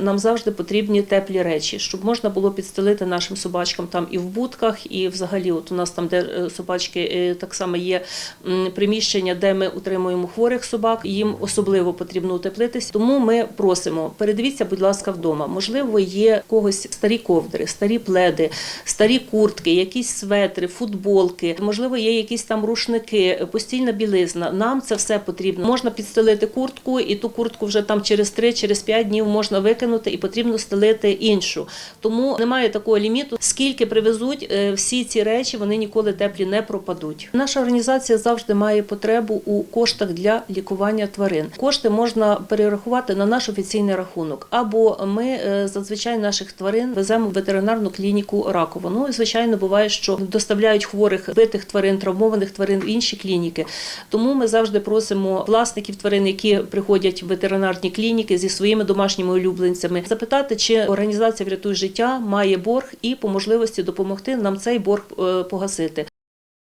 Нам завжди потрібні теплі речі, щоб можна було підстелити нашим собачкам там і в будках, і взагалі, от у нас там, де е, собачки, е, так само є приміщення, де ми утримуємо хворих собак. Їм особливо потрібно утеплитися. Тому ми просимо, передивіться, будь ласка, вдома. Можливо, є когось старі ковдри, старі пледи, старі куртки, якісь светри, футболки. Можливо, є якісь там рушники, постільна білизна. Нам це все потрібно. Можна підстелити куртку, і ту куртку вже там через 3 через 5 днів можна викинути, і потрібно стелити іншу. Тому немає такого ліміту. Скільки привезуть, е, всі ці речі вони ніколи теплі не пропадуть. Наша організація завжди має потребу у коштах для лікування тварин. Кошти можна перерахувати на наш офіційний рахунок, або ми е, зазвичай наших тварин веземо в ветеринарну клініку Раково. Ну і звичайно буває, що доставляють хворих битих тварин, травмованих тварин в інші клініки. Тому ми завжди просимо власників тварин, які приходять в ветеринарні клініки зі своїми домашніми улюбленцями, запитати, чи організація «Врятуй життя має борг і по можливості допомогти нам цей борг е, погасити.